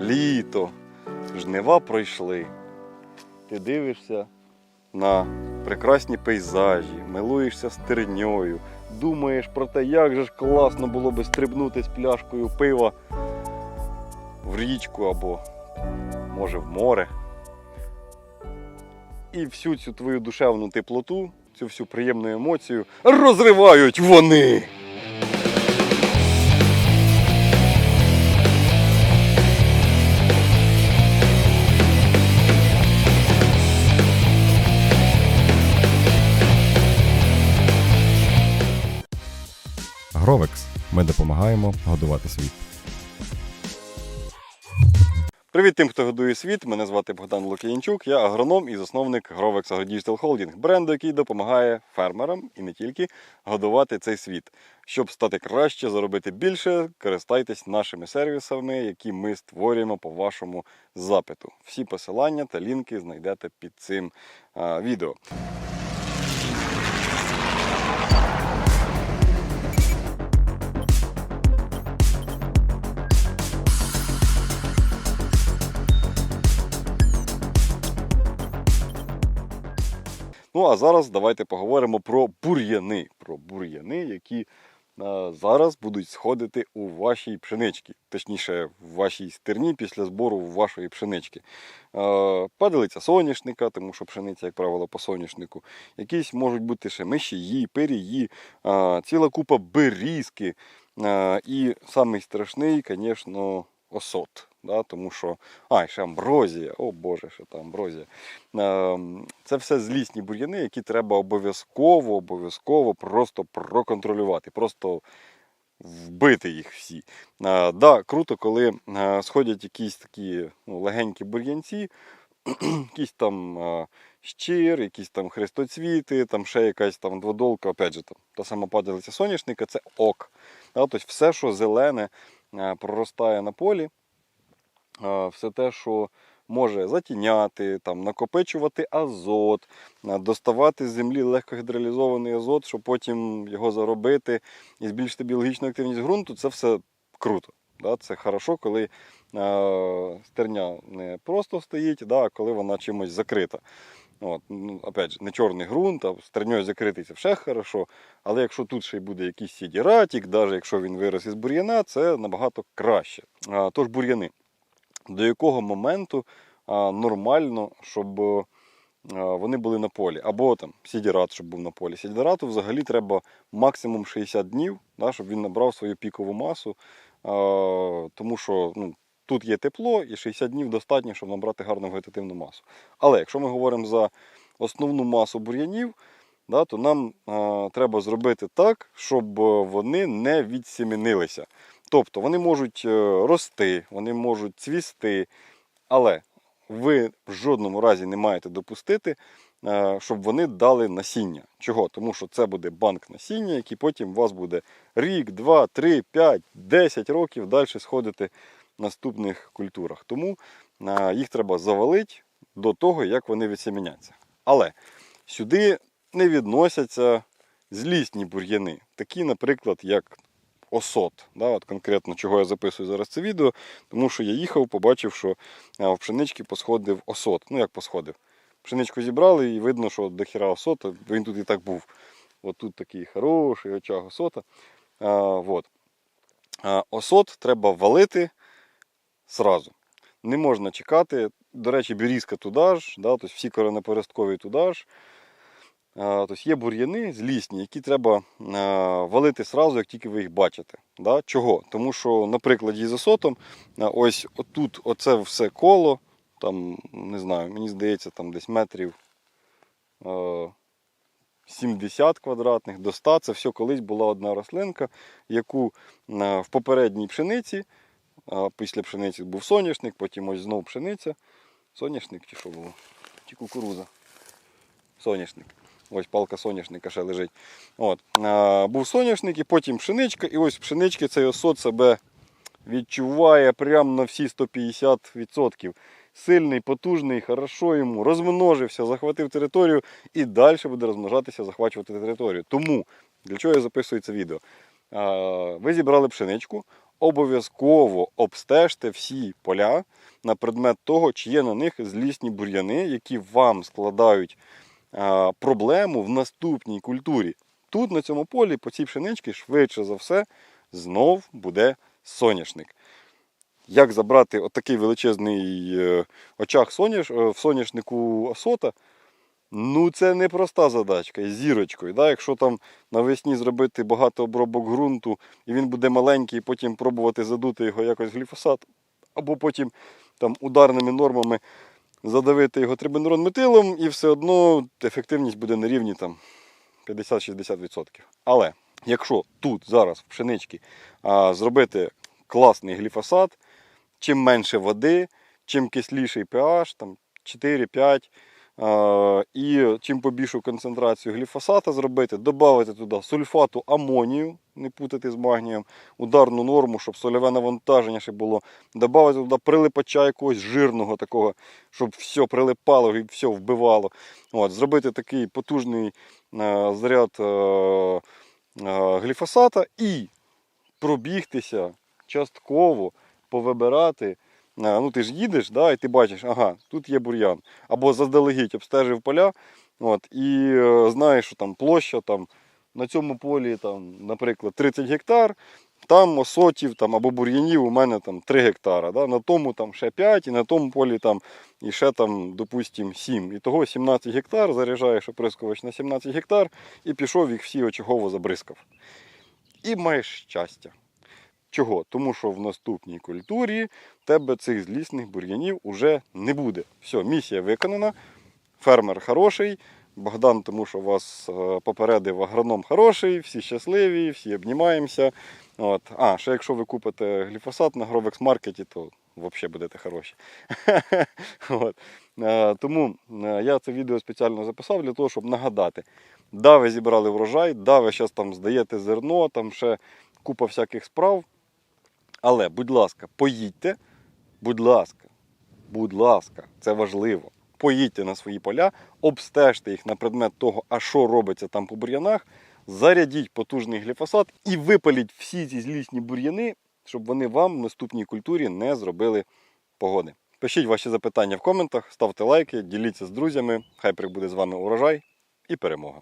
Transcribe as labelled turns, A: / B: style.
A: літо, жнива пройшли. Ти дивишся на прекрасні пейзажі, милуєшся стерньою, думаєш про те, як же ж класно було би стрибнути з пляшкою пива в річку або, може, в море. І всю цю твою душевну теплоту, цю всю приємну емоцію розривають вони.
B: Гровекс. Ми допомагаємо годувати світ.
A: Привіт тим, хто годує світ. Мене звати Богдан Лук'янчук, я агроном і засновник Grovex AgroDigital Holding, бренду, який допомагає фермерам і не тільки годувати цей світ. Щоб стати краще, заробити більше, користайтесь нашими сервісами, які ми створюємо по вашому запиту. Всі посилання та лінки знайдете під цим а, відео. Ну а зараз давайте поговоримо про бур'яни. Про бур'яни, які е, зараз будуть сходити у вашій пшеничці, точніше, в вашій стерні після збору вашої пшенички. Е, Падалиця соняшника, тому що пшениця, як правило, по соняшнику. Якісь можуть бути ще мишії, пирії, е, ціла купа берізки. І самий страшний, звісно, осот. Да, тому що, а, ще амброзія, о Боже, що там амброзія. Ем, Це все злісні бур'яни, які треба обов'язково, обов'язково просто проконтролювати, просто вбити їх всі. Е, Да, круто, коли е, сходять якісь такі ну, легенькі бур'янці, якісь там е, щир, якісь там хрестоцвіти, там ще якась там дводолка, опять же, там, та сама падалиця соняшника, це ок. Да, тобто все, що зелене проростає на полі, все те, що може затіняти, там, накопичувати азот, доставати з землі легкогідролізований азот, щоб потім його заробити і збільшити біологічну активність ґрунту, це все круто. Да? Це хорошо, коли стерня не просто стоїть, да, а коли вона чимось закрита. От, ну, опять же, не чорний ґрунт, а стерньою закритий це все хорошо. Але якщо тут ще й буде якийсь сідіратік, навіть якщо він вирос із бур'яна, це набагато краще. А, тож бур'яни. До якого моменту нормально, щоб а, вони були на полі? Або там сідірат, щоб був на полі. Сідірату взагалі треба максимум 60 днів, да, щоб він набрав свою пікову масу. Тому що ну, тут є тепло і 60 днів достатньо, щоб набрати гарну вегетативну масу. Але якщо ми говоримо за основну масу бур'янів, да, то нам треба зробити так, щоб е, вони не відсімінилися. Тобто вони можуть е, рости, вони можуть цвісти, але ви в жодному разі не маєте допустити, е, щоб вони дали насіння. Чого? Тому що це буде банк насіння, який потім у вас буде рік, два, три, п'ять, десять років далі сходити в наступних культурах. Тому е, їх треба завалити до того, як вони відсіміняться. Але сюди не відносяться злісні бур'яни, такі, наприклад, як осот. Да, от конкретно чого я записую зараз це відео, тому що я їхав, побачив, що в пшенички посходив осот. Ну як посходив? Пшеничку зібрали і видно, що до хіра осота, він тут і так був. От тут такий хороший очаг осота. А, вот. а, осот треба валити сразу. Не можна чекати. До речі, бірізка туди ж, да, тобто всі коронопересткові туди ж. А, Тобто є бур'яни злісні, які треба валити сразу, як тільки ви їх бачите. Да? Чого? Тому що, наприклад, із осотом, ось отут оце все коло, там, не знаю, мені здається, там десь метрів 70 квадратних до 100. Це все колись була одна рослинка, яку в попередній пшениці, після пшениці був соняшник, потім ось знов пшениця. Соняшник чи що було? Чи кукуруза? Соняшник. Ось палка соняшника ще лежить. От. А, був соняшник і потім пшеничка. І ось пшенички цей осот себе відчуває прямо на всі 150%. Сильний, потужний, хорошо йому, розмножився, захватив територію і далі буде розмножатися, захвачувати територію. Тому для чого я записую це відео? А, ви зібрали пшеничку, обов'язково обстежте всі поля на предмет того, чи є на них злісні бур'яни, які вам складають проблему в наступній культурі. Тут на цьому полі по цій пшеничці швидше за все знов буде соняшник. Як забрати отакий величезний е, очаг соняш, е, в соняшнику асота? Ну, це не проста задачка із зірочкою. Да? Якщо там навесні зробити багато обробок ґрунту, і він буде маленький, і потім пробувати задути його якось гліфосат, або потім там ударними нормами задавити його трибенурон метилом, і все одно ефективність буде на рівні там 50-60%. Але якщо тут зараз в пшеничці зробити класний гліфосат, чим менше води, чим кисліший pH, там 4-5, а, і чим побільшу концентрацію гліфосата зробити, додати туди сульфату амонію, не путати з магнієм, ударну норму, щоб сольове навантаження ще було, додати туди прилипача якогось жирного такого, щоб все прилипало і все вбивало. От, зробити такий потужний е, заряд е, е, гліфосата і пробігтися частково, повибирати. Е, Ну, ти ж їдеш, да, і ти бачиш, ага, тут є бур'ян. Або заздалегідь обстежив поля, от, і е, знаєш, що там площа там, на цьому полі, там, наприклад, 30 гектар, там осотів там, або бур'янів у мене там 3 гектара. Да, на тому там ще 5, і на тому полі там і ще там, допустим, 7. І того 17 гектар, заряджаєш оприскувач на 17 гектар і пішов їх всі очагово забризкав. І маєш щастя. Чого? Тому що в наступній культурі в тебе цих злісних бур'янів уже не буде. Все, місія виконана. Фермер хороший. Богдан, тому що вас е, попередив агроном хороший, всі щасливі, всі обнімаємося. От. А, ще якщо ви купите гліфосат на Grovex маркеті, то взагалі будете хороші. От. Е, Тому е, я це відео спеціально записав для того, щоб нагадати. Да, ви зібрали врожай, да, ви зараз там здаєте зерно, там ще купа всяких справ. Але, будь ласка, поїдьте, будь ласка, будь ласка, це важливо. Поїдьте на свої поля, обстежте їх на предмет того, а що робиться там по бур'янах, зарядіть потужний гліфосат і випаліть всі ці злісні бур'яни, щоб вони вам в наступній культурі не зробили погоди. Пишіть ваші запитання в коментах, ставте лайки, діліться з друзями. Хай прибуде з вами урожай і перемога.